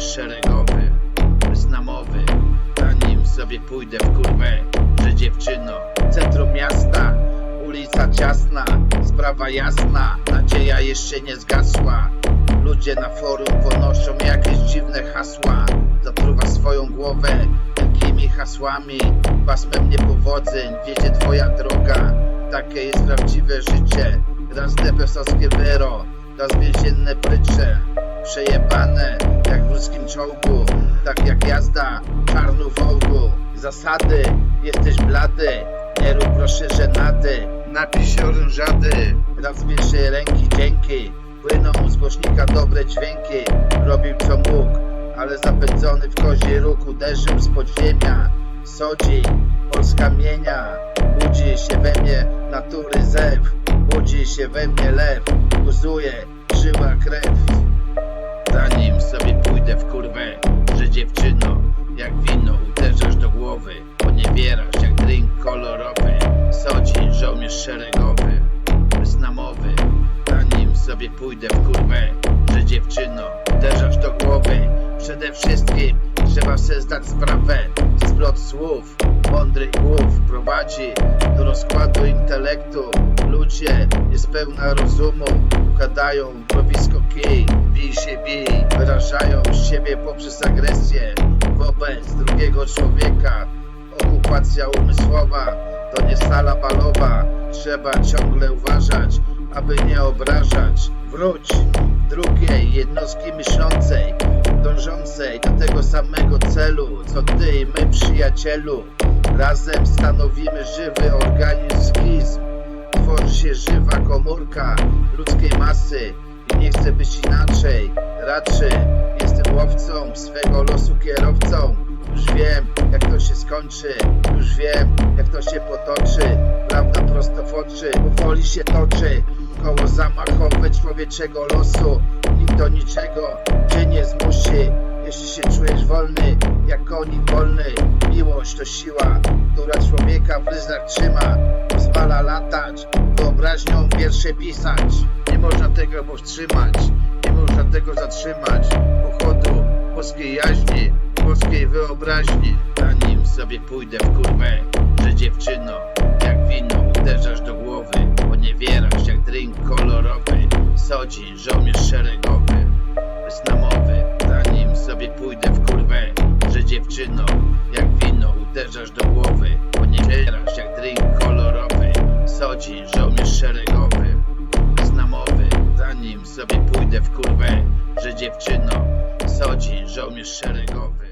szeregowy Bez namowy Zanim sobie pójdę w kurwę Że dziewczyno Centrum miasta Ulica ciasna Sprawa jasna Nadzieja jeszcze nie zgasła. Ludzie na forum ponoszą jakieś dziwne hasła. Zatruwa swoją głowę wielkimi hasłami. Pasmem niepowodzeń wiedzie twoja droga. Takie jest prawdziwe życie. Raz depesowskie wyro Raz więzienne prycze Przejebane jak w ruskim czołgu Tak jak jazda czarnu wołgu. Zasady, jesteś blady Nie rób proszę żenady Napij się orężady. Raz większej ręki dzięki Płyną z głośnika dobre dźwięki. Robił co mógł Ale zapędzony w kozi róg Uderzył z podziemia. Sodzi, Polska mienia Budzi się we mnie natury zew. Budzi się we mnie lew Buzuje głowy Poniewierasz jak drink kolorowy. Sodzi żołnierz szeregowy Bez namowy Zanim sobie pójdę w kurwę Że dziewczyno uderzasz do głowy. Przede wszystkim trzeba sobie zdać sprawę. Splot słów, mądrych głów Prowadzi do rozkładu intelektu. Ludzie jest pełna rozumu Układają mrowisko kij. Bij się bij Wyrażają siebie poprzez agresję Wobec drugiego człowieka. Okupacja umysłowa to nie sala balowa. Trzeba ciągle uważać, aby nie obrażać. Wróć drugiej jednostki myślącej Dążącej do tego samego celu Co ty i my przyjacielu. Razem stanowimy żywy organizm. Schizm Tworzy się żywa komórka ludzkiej masy I nie chcę być inaczej. Raczej jestem łowcą swego losu kierowcą. Już wiem jak to się skończy. Już wiem jak to się potoczy. Prawda prosto w oczy Powoli się toczy. Koło zamachowe człowieczego losu. Nikt do niczego cię nie zmusi. Jeśli się czujesz wolny Jak konik wolny. Miłość to siła Która człowieka w ryzach trzyma Pozwala latać. Wyobraźnią wiersze pisać. Nie można tego powstrzymać. Nie można tego zatrzymać. Pochodu polskiej jaźni Polskiej wyobraźni. Zanim sobie pójdę w kurwę Że dziewczyno Jak wino uderzasz do głowy. Poniewierasz jak drink kolorowy. Sodzi żołnierz szeregowy Że dziewczyno Sodzi żołnierz szeregowy